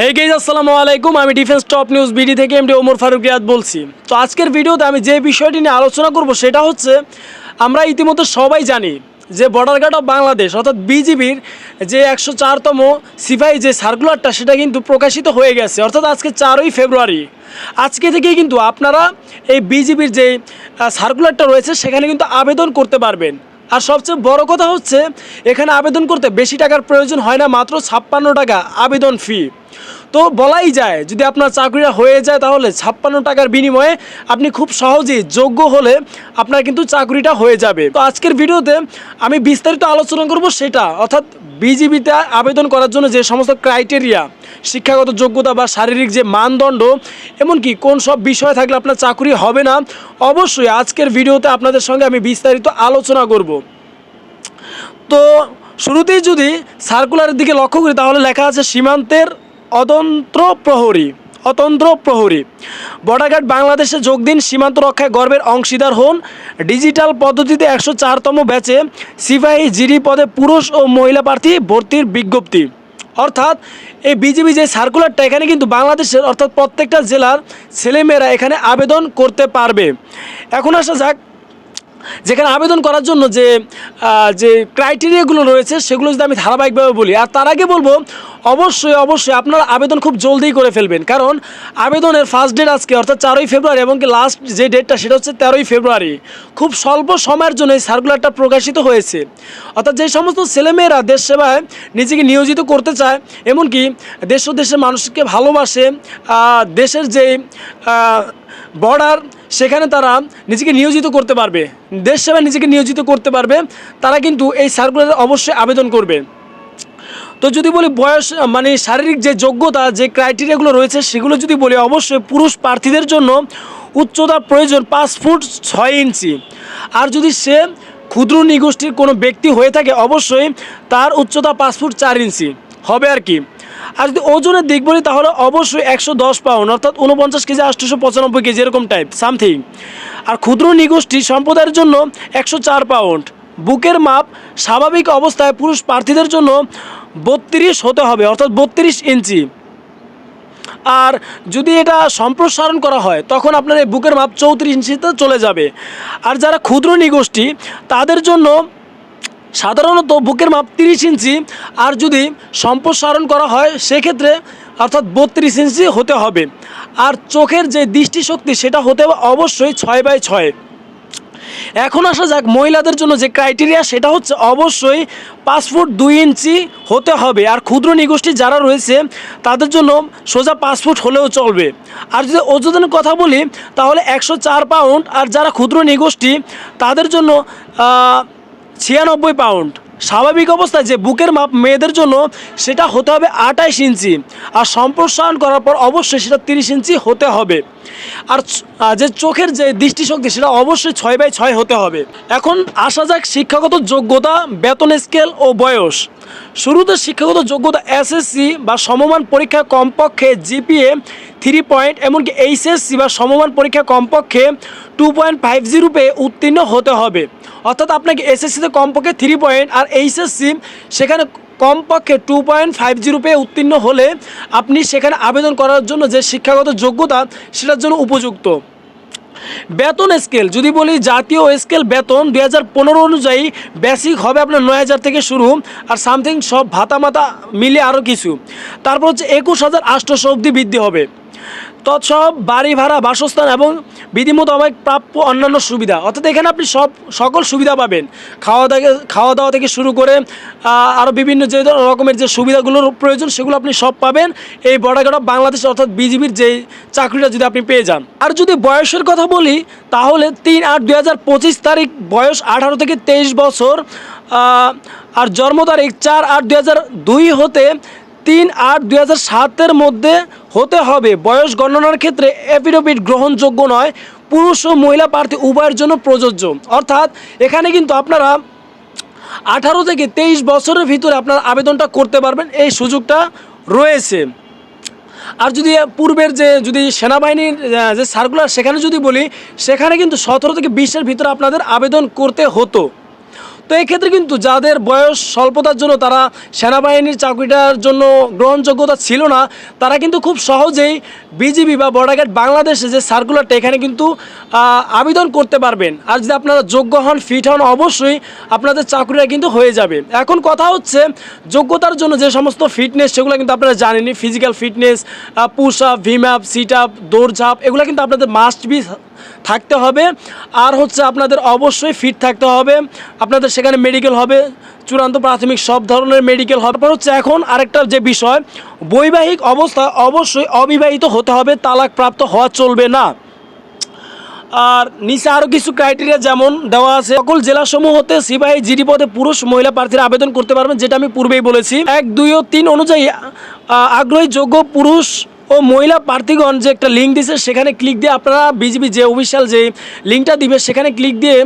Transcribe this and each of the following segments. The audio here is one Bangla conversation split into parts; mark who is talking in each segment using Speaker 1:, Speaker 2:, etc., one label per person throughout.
Speaker 1: হে গেজ আসসালামু আলাইকুম। আমি ডিফেন্স টপ নিউজ বিডি থেকে এমডি ওমর ফারুক রিয়াদ বলছি। তো আজকের ভিডিওতে আমি যে বিষয়টি নিয়ে আলোচনা করব সেটা হচ্ছে, আমরা ইতিমধ্যে সবাই জানি যে বর্ডার গার্ড অফ বাংলাদেশ অর্থাৎ বিজিবির যে একশো চারতম সিপাহি যে সার্কুলারটা সেটা কিন্তু প্রকাশিত হয়ে গেছে। অর্থাৎ আজকে চারই ফেব্রুয়ারি। আজকে থেকেই কিন্তু আপনারা এই বিজিবির যে সার্কুলারটা রয়েছে, সেখানে কিন্তু আবেদন করতে পারবেন। আর সবচেয়ে বড় কথা হচ্ছে, এখানে আবেদন করতে বেশি টাকার প্রয়োজন হয় না, মাত্র ছাপ্পান্ন টাকা আবেদন ফি তো বলাই যায়, যদি আপনার চাকরিটা হয়ে যায় তাহলে ছাপ্পান্ন টাকার বিনিময়ে আপনি খুব সহজেই যোগ্য হলে আপনার কিন্তু চাকরিটা হয়ে যাবে। তো আজকের ভিডিওতে আমি বিস্তারিত আলোচনা করব সেটা, অর্থাৎ বিজিবিতে আবেদন করার জন্য যে সমস্ত ক্রাইটেরিয়া, শিক্ষাগত যোগ্যতা বা শারীরিক যে মানদণ্ড, এমনকি কোন সব বিষয় থাকলে আপনার চাকরি হবে না, অবশ্যই আজকের ভিডিওতে আপনাদের সঙ্গে আমি বিস্তারিত আলোচনা করব। তো শুরুতেই যদি সার্কুলারের দিকে লক্ষ্য করি, তাহলে লেখা আছে সীমান্তের অতন্ত্র প্রহরী অতন্ত্র প্রহরী। বর্ডার বাংলাদেশে যোগ দিন, সীমান্ত রক্ষায় গর্বের অংশীদার হন। ডিজিটাল পদ্ধতিতে একশো চারতম ব্যাচে সিপাহী জিডি পদে পুরুষ ও মহিলা প্রার্থী ভর্তির বিজ্ঞপ্তি। অর্থাৎ, এই বিজিবি যে সার্কুলারটা, এখানে কিন্তু বাংলাদেশের, অর্থাৎ প্রত্যেকটা জেলার ছেলেমেয়েরা এখানে আবেদন করতে পারবে। এখন আসা যাক যেখানে আবেদন করার জন্য যে যে ক্রাইটেরিয়াগুলো রয়েছে, সেগুলো যদি আমি ধারাবাহিকভাবে বলি, আর তার আগে বলব, অবশ্যই অবশ্যই আপনার আবেদন খুব জলদিই করে ফেলবেন। কারণ আবেদনের ফার্স্ট ডেট আজকে, অর্থাৎ চারই ফেব্রুয়ারি এবং কি লাস্ট যে ডেটটা সেটা হচ্ছে তেরোই ফেব্রুয়ারি। খুব স্বল্প সময়ের জন্য এই সার্কুলারটা প্রকাশিত হয়েছে। অর্থাৎ যে সমস্ত ছেলেমেয়েরা দেশ সেবায় নিজেকে নিয়োজিত করতে চায়, এমনকি দেশ ও দেশের মানুষকে ভালোবাসে দেশের যে বর্ডার, সেখানে তারা নিজেকে নিয়োজিত করতে পারবে। দেশ সেবায় নিজেকে নিয়োজিত করতে পারবে। তারা কিন্তু এই সার্কুলারে অবশ্যই আবেদন করবে। তো যদি বলি বয়স মানে শারীরিক যে যোগ্যতা, যে ক্রাইটেরিয়াগুলো রয়েছে, সেগুলো যদি বলি, অবশ্যই পুরুষ প্রার্থীদের জন্য উচ্চতা প্রয়োজন পাঁচ ফুট ছয় ইঞ্চি। আর যদি সে ক্ষুদ্র নিগোষ্ঠীর কোনো ব্যক্তি হয়ে থাকে, অবশ্যই তার উচ্চতা পাঁচ ফুট চার ইঞ্চি। হবে আর কি। আর যদি ওজনের দিক বলি, তাহলে অবশ্যই একশো দশ পাউন্ড অর্থাৎ উনপঞ্চাশ কেজি, আটশোশো পঁচানব্বই কেজি, এরকম টাইপ সামথিং আর ক্ষুদ্র নিগোষ্ঠী সম্প্রদায়ের জন্য একশো চার পাউন্ড বুকের মাপ স্বাভাবিক অবস্থায় পুরুষ প্রার্থীদের জন্য বত্রিশ হতে হবে, অর্থাৎ বত্রিশ ইঞ্চি। আর যদি এটা সম্প্রসারণ করা হয়, তখন আপনার এই বুকের মাপ চৌত্রিশ ইঞ্চিতে চলে যাবে। আর যারা ক্ষুদ্র নিগোষ্ঠী, তাদের জন্য সাধারণত বুকের মাপ তিরিশ ইঞ্চি, আর যদি সম্প্রসারণ করা হয়, সেক্ষেত্রে অর্থাৎ বত্রিশ ইঞ্চি হতে হবে। আর চোখের যে দৃষ্টিশক্তি, সেটা হতে হবে অবশ্যই ছয় বাই ছয়। এখন আসা যাক মহিলাদের জন্য যে ক্রাইটেরিয়া সেটা হচ্ছে অবশ্যই পাঁচ ফুট দুই ইঞ্চি হতে হবে। আর ক্ষুদ্র নিগোষ্ঠী যারা রয়েছে, তাদের জন্য সোজা পাঁচ ফুট হলেও চলবে। আর যদি ওজনের কথা বলি, তাহলে একশো চার পাউন্ড, আর যারা ক্ষুদ্র নিগোষ্ঠী, তাদের জন্য ছিয়ানব্বই পাউন্ড। স্বাভাবিক অবস্থায় যে বুকের মাপ মেয়েদের জন্য সেটা হতে হবে আটাইশ ইঞ্চি। আর সম্প্রসারণ করার পর অবশ্যই সেটা তিরিশ ইঞ্চি হতে হবে। আর যে চোখের যে দৃষ্টিশক্তি, সেটা অবশ্যই ছয় বাই ছয় হতে হবে। এখন আসা যাক শিক্ষাগত যোগ্যতা, বেতন স্কেল ও বয়স। শুরুতে শিক্ষাগত যোগ্যতা এসএসসি বা সমমান পরীক্ষা কমপক্ষে জিপিএ থ্রি পয়েন্ট এমনকি এইচএসসি বা সমমান পরীক্ষা কমপক্ষে টু পয়েন্ট ফাইভ জিরো পেয়ে উত্তীর্ণ হতে হবে। অর্থাৎ আপনাকে এসএসসিতে কমপক্ষে থ্রি পয়েন্ট আর এইচএসসি সেখানে কমপক্ষে টু পয়েন্ট ফাইভ জিরো পেয়ে উত্তীর্ণ হলে আপনি সেখানে আবেদন করার জন্য যে শিক্ষাগত যোগ্যতা সেটার জন্য উপযুক্ত। বেতন স্কেল যদি বলি জাতীয় স্কেল বেতন দুই হাজার পনেরো অনুযায়ী বেসিক হবে আপনার নয় হাজার থেকে শুরু আর সামথিং সব ভাতা মাতা মিলে আরও কিছু। তারপর হচ্ছে একুশ হাজার আটশোশো অবধি বৃদ্ধি হবে। তৎসব, বাড়ি ভাড়া, বাসস্থান এবং বিধিমতো আমায় প্রাপ্য অন্যান্য সুবিধা। অর্থাৎ এখানে আপনি সব, সকল সুবিধা পাবেন। খাওয়া দাওয়া খাওয়া দাওয়া থেকে শুরু করে আরও বিভিন্ন যে রকমের যে সুবিধাগুলোর প্রয়োজন, সেগুলো আপনি সব পাবেন। এই বর্ডার বাংলাদেশ, অর্থাৎ বিজিবির যে চাকরিটা যদি আপনি পেয়ে যান। আর যদি বয়সের কথা বলি, তাহলে তিন আট দুই তারিখ বয়স আঠারো থেকে তেইশ বছর আর জন্ম তারিখ চার আট দুই হতে তিন আট দুই হাজার সাতের মধ্যে হতে হবে। বয়স গণনার ক্ষেত্রে এফিডেভিট গ্রহণযোগ্য নয়। পুরুষ ও মহিলা প্রার্থী উভয়ের জন্য প্রযোজ্য। অর্থাৎ এখানে কিন্তু আপনারা আঠারো থেকে তেইশ বছরের ভিতরে আপনারা আবেদনটা করতে পারবেন। এই সুযোগটা রয়েছে। আর যদি পূর্বের যে, যদি সেনাবাহিনীর যে সার্কুলার সেখানে যদি বলি, সেখানে কিন্তু সতেরো থেকে বিশের ভিতরে আপনাদের আবেদন করতে হতো। তো এই ক্ষেত্রে কিন্তু যাদের বয়স স্বল্পতার জন্য তারা সেনাবাহিনীর চাকরিটার জন্য গ্রহণযোগ্যতা ছিল না, তারা কিন্তু খুব সহজেই বিজিবি বা বর্ডার বাংলাদেশে যে সার্কুলারটা এখানে কিন্তু আবেদন করতে পারবেন। আর যদি আপনারা যোগ্য হন ফিট হন, অবশ্যই আপনাদের চাকরিটা কিন্তু হয়ে যাবে। এখন কথা হচ্ছে, যোগ্যতার জন্য যে সমস্ত ফিটনেস সেগুলো কিন্তু আপনারা জানেনই ফিজিক্যাল ফিটনেস পুশ আপ ভিম আপ সিট আপ দৌড়ঝাঁপ, এগুলো কিন্তু আপনাদের মাস্ট বি থাকতে হবে। আর হচ্ছে আপনাদের অবশ্যই ফিট থাকতে হবে। আপনাদের সেখানে মেডিকেল হবে, চূড়ান্ত প্রাথমিক সব ধরনের মেডিকেল হবে। তারপর হচ্ছে এখন আরেকটা যে বিষয়, বৈবাহিক অবস্থা অবশ্যই অবিবাহিত হতে হবে তালাক প্রাপ্ত হওয়া চলবে না। আর নিচে আরও কিছু ক্রাইটেরিয়া যেমন দেওয়া আছে, সকল জেলাসমূহ হতে সিপাহী, জিডি পদে পুরুষ, মহিলা প্রার্থীরা আবেদন করতে পারবেন, যেটা আমি পূর্বেই বলেছি। এক, দুই ও তিন অনুযায়ী আগ্রহী, যোগ্য পুরুষ ও মহিলা প্রার্থীগণ যে একটা লিঙ্ক দিছে, সেখানে ক্লিক দিয়ে আপনারা বিজেপি যে অফিসিয়াল যে লিঙ্কটা দিবে, সেখানে ক্লিক দিয়ে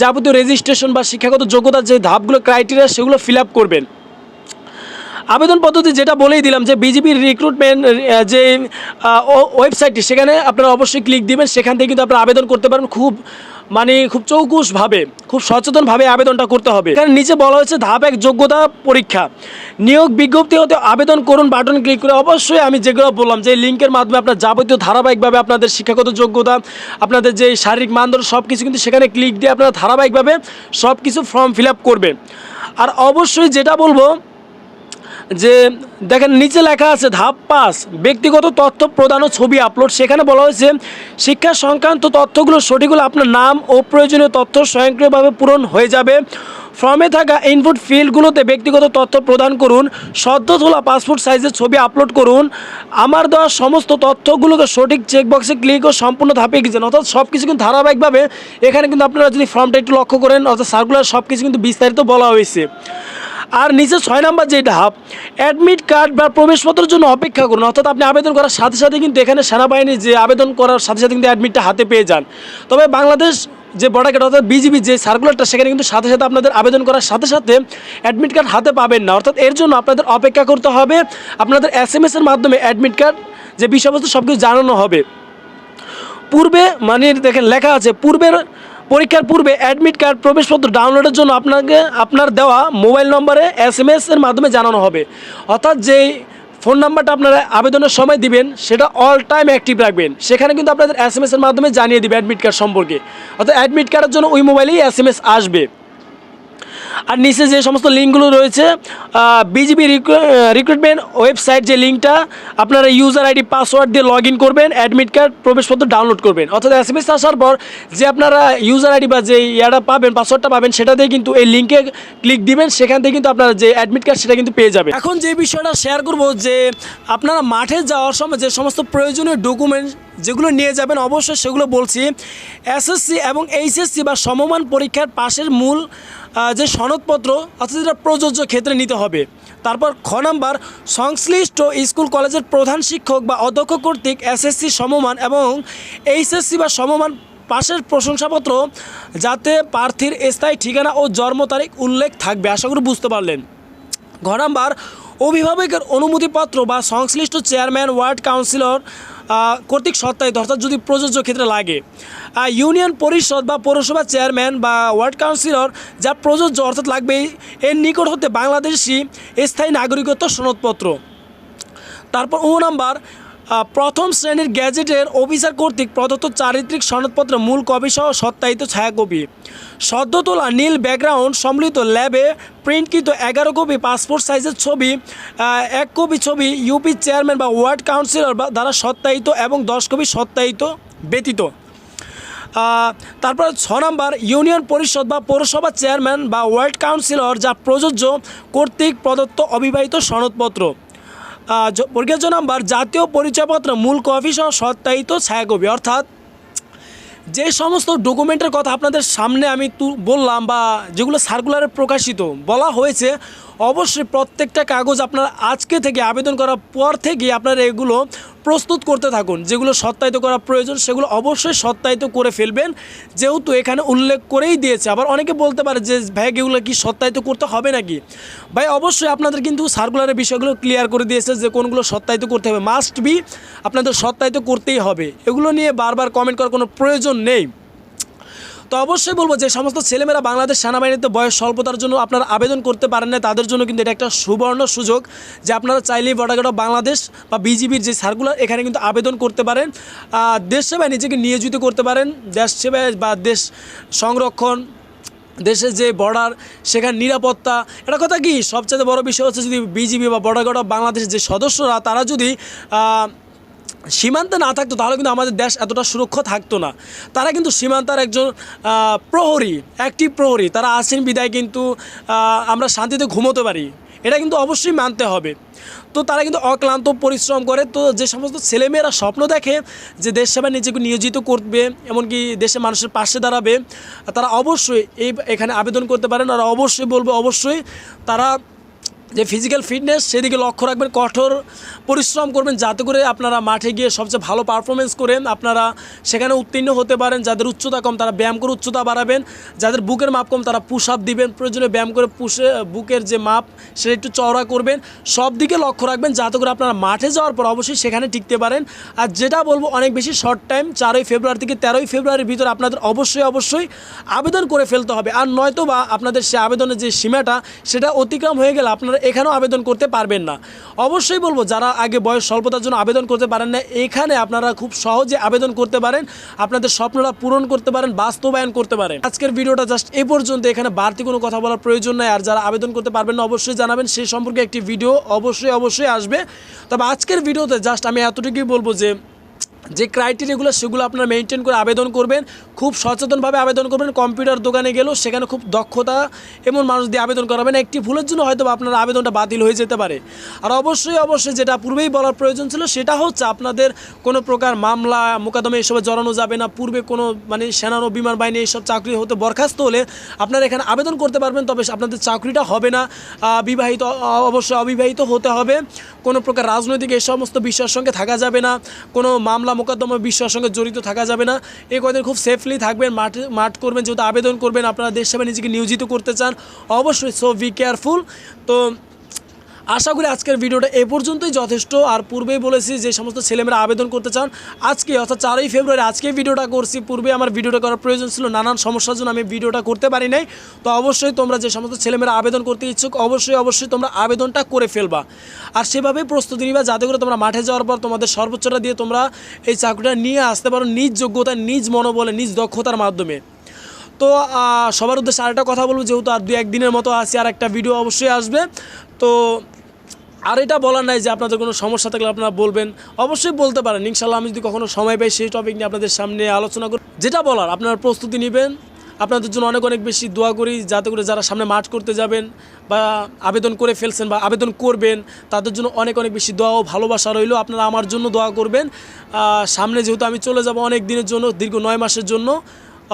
Speaker 1: যাবতীয় রেজিস্ট্রেশন বা শিক্ষাগত যোগ্যতার যে ধাপগুলো ক্রাইটেরিয়া সেগুলো ফিল করবেন। আবেদন পদ্ধতি যেটা বলেই দিলাম, যে বিজেপির রিক্রুটমেন্ট যে ওয়েবসাইটটি সেখানে আপনারা অবশ্যই ক্লিক দিবেন, সেখান থেকে কিন্তু আপনারা আবেদন করতে পারবেন। খুব মানে খুব চৌকুশভাবে খুব সচেতনভাবে আবেদনটা করতে হবে। কারণ নিচে বলা হয়েছে ধাপ এক, যোগ্যতা পরীক্ষা। নিয়োগ বিজ্ঞপ্তি হতে আবেদন করুন বাটন ক্লিক করে অবশ্যই আমি যেগুলো বললাম, যে লিঙ্কের মাধ্যমে আপনার যাবতীয় ধারাবাহিকভাবে আপনাদের শিক্ষাগত যোগ্যতা, আপনাদের যে শারীরিক মানদণ্ড সব কিছু কিন্তু সেখানে ক্লিক দিয়ে আপনারা ধারাবাহিকভাবে সব কিছু ফর্ম ফিল আপ করবেন আর অবশ্যই যেটা বলব যে দেখেন, নিচে লেখা আছে, ধাপ পাস ব্যক্তিগত তথ্য প্রদান ও ছবি আপলোড। সেখানে বলা হয়েছে, শিক্ষা সংক্রান্ত তথ্যগুলো, সঠিকগুলো আপনার নাম ও প্রয়োজনীয় তথ্য স্বয়ংক্রিয়ভাবে পূরণ হয়ে যাবে। ফর্মে থাকা ইনপুট ফিল্ডগুলোতে ব্যক্তিগত তথ্য প্রদান করুন, সদ্য তোলা পাসপোর্ট সাইজের ছবি আপলোড করুন, আমার দেওয়া সমস্ত তথ্যগুলোকে সঠিক চেকবক্সে ক্লিক ও সম্পূর্ণ ধাপে গেছেন অর্থাৎ সব কিছু কিন্তু ধারাবাহিকভাবে, এখানে কিন্তু আপনারা যদি ফর্মটা একটু লক্ষ্য করেন, অর্থাৎ সার্কুলার সব কিছু কিন্তু বিস্তারিত বলা হয়েছে। আর নিচে ছয় নাম্বার যে ধাপ অ্যাডমিট কার্ড বা প্রবেশপত্রের জন্য অপেক্ষা করুন। অর্থাৎ আপনি আবেদন করার সাথে সাথে কিন্তু এখানে সেনাবাহিনী যে আবেদন করার সাথে সাথে কিন্তু অ্যাডমিটটা হাতে পেয়ে যান। তবে বাংলাদেশ যে বর্ডার গার্ড অর্থাৎ বিজিবি যে সার্কুলারটা সেখানে কিন্তু সাথে সাথে আপনাদের আবেদন করার সাথে সাথে অ্যাডমিট কার্ড হাতে পাবেন না। অর্থাৎ এর জন্য আপনাদের অপেক্ষা করতে হবে, আপনাদের এস এম এর মাধ্যমে অ্যাডমিট কার্ড যে বিষয়বস্তু সব কিছু জানানো হবে। পূর্বে মানে দেখেন লেখা আছে, পূর্বের পরীক্ষার পূর্বে অ্যাডমিট কার্ড প্রবেশপত্র ডাউনলোডের জন্য আপনাকে, আপনার দেওয়া মোবাইল নম্বরে এস এম এর মাধ্যমে জানানো হবে। অর্থাৎ যেই ফোন নাম্বারটা আপনারা আবেদনের সময় দিবেন, সেটা অল টাইম অ্যাক্টিভ রাখবেন। সেখানে কিন্তু আপনাদের এস এম এর মাধ্যমে জানিয়ে দিবে অ্যাডমিট কার্ড সম্পর্কে। অর্থাৎ অ্যাডমিট কার্ডের জন্য ওই মোবাইলেই এস এম এস আসবে। আর নিচে যে সমস্ত লিঙ্কগুলো রয়েছে বিজিবি রিক্রুটমেন্ট ওয়েবসাইট যে লিঙ্কটা, আপনারা ইউজার আইডি পাসওয়ার্ড দিয়ে লগ করবেন অ্যাডমিট কার্ড প্রবেশপত্র ডাউনলোড করবেন। অর্থাৎ এস এম এস আসার পর যে আপনারা ইউজার আইডি বা যে ইয়াটা পাবেন পাসওয়ার্ডটা পাবেন, সেটা দিয়ে কিন্তু এই লিঙ্কে ক্লিক দিবেন, সেখান থেকে কিন্তু আপনারা যে অ্যাডমিট কার্ড সেটা কিন্তু পেয়ে যাবেন। এখন যে বিষয়টা শেয়ার করব, যে আপনারা মাঠে যাওয়ার সময় যে সমস্ত প্রয়োজনীয় ডকুমেন্ট যেগুলো নিয়ে যাবেন, অবশ্যই সেগুলো বলছি এসএসসি এবং এইচএসসি বা সমমান পরীক্ষার পাশের মূল যে সনদপত্র, অর্থাৎ যেটা প্রযোজ্য ক্ষেত্রে নিতে হবে। তারপর খ নাম্বার, সংশ্লিষ্ট স্কুল কলেজের প্রধান শিক্ষক বা অধ্যক্ষ কর্তৃক এসএসসি সমমান এবং এইচএসসি বা সমমান পাশের প্রশংসাপত্র যাতে প্রার্থীর স্থায়ী ঠিকানা ও জন্ম তারিখ উল্লেখ থাকবে। আশা করি বুঝতে পারলেন। ঘ নাম্বার, অভিভাবকের অনুমতিপত্র বা সংশ্লিষ্ট চেয়ারম্যান, ওয়ার্ড কাউন্সিলর কর্তৃক সত্যায়িত অর্থাৎ যদি প্রযোজ্য ক্ষেত্রে লাগে। ইউনিয়ন পরিষদ বা পৌরসভা চেয়ারম্যান বা ওয়ার্ড কাউন্সিলর যা প্রযোজ্য অর্থাৎ লাগবে, এর নিকট হতে বাংলাদেশি স্থায়ী নাগরিকত্ব সনদপত্র। তারপর ও নাম্বার প্রথম শ্রেণির গ্যাজেটের অফিসার কর্তৃক প্রদত্ত চারিত্রিক সনদপত্র মূল কপি সহ সত্যায়িত ছায়াকপি। সদ্য তোলা নীল ব্যাকগ্রাউন্ড সম্মিলিত ল্যাবে প্রিন্টকৃত এগারো কপি পাসপোর্ট সাইজের ছবি এক কপি ছবি ইউপি চেয়ারম্যান বা ওয়ার্ড কাউন্সিলর বা দ্বারা সত্যায়িত এবং দশ কপি সত্যায়িত ব্যতীত। তারপর ছ নম্বর, ইউনিয়ন পরিষদ বা পৌরসভা চেয়ারম্যান বা ওয়ার্ড কাউন্সিলর যা প্রযোজ্য কর্তৃক প্রদত্ত অবিবাহিত সনদপত্র। জ নাম্বার, জাতীয় পরিচয়পত্র মূল কপি সহ সত্যায়িত ছায়াকপি, অর্থাৎ যে সমস্ত ডকুমেন্টের কথা আপনাদের সামনে আমি বললাম বা যেগুলো সার্কুলারে প্রকাশিত বলা হয়েছে, অবশ্যই প্রত্যেকটা কাগজ আপনার আজকে থেকে আবেদন করার পর থেকে আপনারা এগুলো প্রস্তুত করতে থাকুন। যেগুলো সত্যায়িত করা প্রয়োজন, সেগুলো অবশ্যই সত্যায়িত করে ফেলবেন। যেহেতু এখানে উল্লেখ করেই দিয়েছে, আবার অনেকে বলতে পারে যে, ভাই, এগুলো কি সত্যায়িত করতে হবে নাকি? ভাই, অবশ্যই আপনাদের কিন্তু সার্কুলারের বিষয়গুলো ক্লিয়ার করে দিয়েছে যে, কোনগুলো সত্যায়িত করতে হবে। মাস্ট বি আপনাদের সত্যায়িত করতেই হবে। এগুলো নিয়ে বারবার কমেন্ট করার কোনো প্রয়োজন নেই। তো অবশ্যই বলব যে সমস্ত ছেলেমেয়েরা বাংলাদেশ সেনাবাহিনীতে বয়স স্বল্পতার জন্য আপনারা আবেদন করতে পারেন না। তাদের জন্য কিন্তু এটা একটা সুবর্ণ সুযোগ যে আপনারা চাইলেই অফ বাংলাদেশ বা বিজিবির যে সার্কুলার এখানে কিন্তু আবেদন করতে পারেন। দেশ সেবায় নিজেকে নিয়োজিত করতে পারেন। দেশ সেবায় বা দেশ সংরক্ষণ, দেশের যে বর্ডার সেখানে নিরাপত্তা। এটা কথা কি? সবচেয়ে বড় বিষয় হচ্ছে যদি বিজিবি বা বর্ডার গার্ড বাংলাদেশের যে সদস্যরা, তারা যদি সীমান্তে না থাকতো, তাহলে কিন্তু আমাদের দেশ এতটা সুরক্ষা থাকতো না। তারা কিন্তু সীমান্তার একজন প্রহরী একটি প্রহরী। তারা আসেন বিদায় কিন্তু আমরা শান্তিতে ঘুমোতে পারি। এটা কিন্তু অবশ্যই মানতে হবে। তো তারা কিন্তু অক্লান্ত পরিশ্রম করে। তো যে সমস্ত ছেলেমেয়েরা স্বপ্ন দেখে যে দেশ সেবায় নিজেকে নিয়োজিত করবে, এমনকি দেশের মানুষের পাশে দাঁড়াবে, তারা অবশ্যই এই, এখানে আবেদন করতে পারেন। আর অবশ্যই বলব, অবশ্যই তারা যে ফিজিক্যাল ফিটনেস সেদিকে লক্ষ্য রাখবেন, কঠোর পরিশ্রম করবেন, যাতে করে আপনারা মাঠে গিয়ে সবচেয়ে ভালো পারফরমেন্স করেন। আপনারা সেখানে উত্তীর্ণ হতে পারেন, যাদের উচ্চতা কম, তারা ব্যায়াম করে উচ্চতা বাড়াবেন। যাদের বুকের মাপ কম, তারা পুশ আপ দিবেন। প্রয়োজনে ব্যায়াম করে পুষে বুকের যে মাপ, সেটা একটু চওড়া করবেন। সব দিকে লক্ষ্য রাখবেন, যাতে করে আপনারা মাঠে যাওয়ার পর অবশ্যই সেখানে টিকতে পারেন। আর যেটা বলব, অনেক বেশি শর্ট টাইম চারই ফেব্রুয়ারি থেকে তেরোই ফেব্রুয়ারির ভিতরে আপনাদের অবশ্যই অবশ্যই আবেদন করে ফেলতে হবে। আর নয়তো বা আপনাদের সে আবেদনের যে সীমাটা, সেটা অতিক্রম হয়ে গেলে আপনারা এখানেও আবেদন করতে পারবেন না। অবশ্যই বলব, যারা আগে বয়স স্বল্পতার জন্য আবেদন করতে পারেন না, এখানে আপনারা খুব সহজে আবেদন করতে পারেন, আপনাদের স্বপ্নটা পূরণ করতে পারেন, বাস্তবায়ন করতে পারেন। আজকের ভিডিওটা জাস্ট এ পর্যন্ত, এখানে বাড়তি কোনো কথা বলার প্রয়োজন নাই, আর যারা আবেদন করতে পারবেন না, অবশ্যই জানাবেন সেই সম্পর্কে একটি ভিডিও অবশ্যই অবশ্যই আসবে। তবে আজকের ভিডিওতে জাস্ট আমি এতটুকুই বলব যে যে ক্রাইটেরিয়াগুলো সেগুলো আপনারা মেনটেন করে আবেদন করবেন, খুব সচেতনভাবে আবেদন করবেন কম্পিউটার দোকানে গেলেও সেখানে খুব দক্ষতা এমন মানুষ দিয়ে আবেদন করাবেন একটি ভুলের জন্য হয়তো আপনার আবেদনটা বাতিল হয়ে যেতে পারে। আর অবশ্যই অবশ্যই যেটা পূর্বেই বলার প্রয়োজন ছিল সেটা হচ্ছে আপনাদের কোনো প্রকার মামলা, মোকদ্দমা এসবে জড়ানো যাবে না। পূর্বে কোনো মানে সেনানো, বিমান বাহিনী এইসব চাকরি হতে বরখাস্ত হলে আপনারা এখানে আবেদন করতে পারবেন, তবে আপনাদের চাকরিটা হবে না। বিবাহিত অবশ্যই অবিবাহিত হতে হবে। কোনো প্রকার রাজনৈতিক এই সমস্ত বিষয়ের সঙ্গে থাকা যাবে না। কোনো মামলা মোকদ্দমা বিষয়ের সঙ্গে জড়িত থাকা যাবে না। এই কদিন খুব সেফলি থাকবেন, মাঠ মাঠ করবেন, যেহেতু আবেদন করবেন, আপনারা দেশ সেবা নিজেকে নিয়োজিত করতে চান। অবশ্যই সো বি কেয়ারফুল তো আশা করি আজকের ভিডিওটা এ পর্যন্তই যথেষ্ট। আর পূর্বেই বলেছি যে সমস্ত ছেলেমেয়েরা আবেদন করতে চান, আজকে অর্থাৎ চারই ফেব্রুয়ারি আজকে ভিডিওটা করছি। পূর্বে আমার ভিডিওটা করার প্রয়োজন ছিল, নানান সমস্যার জন্য আমি ভিডিওটা করতে পারি নাই। তো অবশ্যই তোমরা যে সমস্ত ছেলেমেয়েরা আবেদন করতে ইচ্ছুক, অবশ্যই অবশ্যই তোমরা আবেদনটা করে ফেলবা। আর সেভাবেই প্রস্তুতি নিবা, যাতে করে তোমরা মাঠে যাওয়ার পর তোমাদের সর্বোচ্চটা দিয়ে তোমরা এই চাকরিটা নিয়ে আসতে পারো নিজ যোগ্যতা, নিজ মনোবলে, নিজ দক্ষতার মাধ্যমে। তো সবার উদ্দেশ্যে আরেকটা কথা বলব, যেহেতু আর দু একদিনের মতো আছে আর একটা ভিডিও অবশ্যই আসবে। তো আর এটা বলার নাই যে আপনাদের কোনো সমস্যা থাকলে আপনারা বলবেন। অবশ্যই বলতে পারেন, ইনশাল্লাহ আমি যদি কখনো সময় পাই সেই টপিক নিয়ে আপনাদের সামনে আলোচনা করি যেটা বলার, আপনারা প্রস্তুতি নেবেন। আপনাদের জন্য অনেক অনেক বেশি দোয়া করি, যাতে করে যারা সামনে মাঠ করতে যাবেন বা আবেদন করে ফেলছেন বা আবেদন করবেন, তাদের জন্য অনেক অনেক বেশি দোয়া ও ভালোবাসা রইল। আপনারা আমার জন্য দোয়া করবেন। সামনে যেহেতু আমি চলে যাব অনেক দিনের জন্য, দীর্ঘ নয় মাসের জন্য,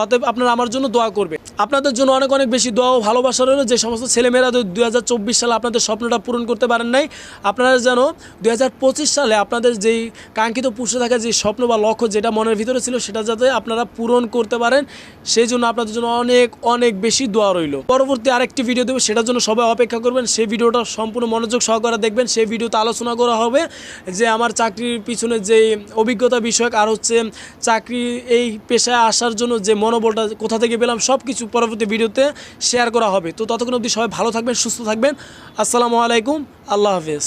Speaker 1: অতএব আপনারা আমার জন্য দোয়া করবে আপনাদের জন্য অনেক অনেক বেশি দোয়া ও ভালোবাসা রইল। যে সমস্ত ছেলেমেয়েরা দুই হাজার সালে আপনাদের স্বপ্নটা পূরণ করতে পারেন নাই, আপনারা যেন দুই হাজার পঁচিশ সালে আপনাদের যেই কাঙ্ক্ষিত পুষে থাকা যে স্বপ্ন বা লক্ষ্য যেটা মনের ভিতরে ছিল সেটা যাতে আপনারা পূরণ করতে পারেন, সেই জন্য আপনাদের জন্য অনেক অনেক বেশি দোয়া রইল। পরবর্তী আরেকটি ভিডিও দেবো, সেটার জন্য সবাই অপেক্ষা করবেন, সেই ভিডিওটা সম্পূর্ণ মনোযোগ সহকারে দেখবেন, সেই ভিডিওতে আলোচনা করা হবে যে আমার চাকরির পিছনে যে অভিজ্ঞতা বিষয়ক আর হচ্ছে চাকরি এই পেশায় আসার জন্য যে মনোবলটা কোথা থেকে পেলাম সব কিছু পরবর্তী ভিডিওতে শেয়ার করা হবে। তো ততক্ষণ অবধি সবাই ভালো থাকবেন, সুস্থ থাকবেন। আসসালামু আলাইকুম, আল্লাহ হাফেজ।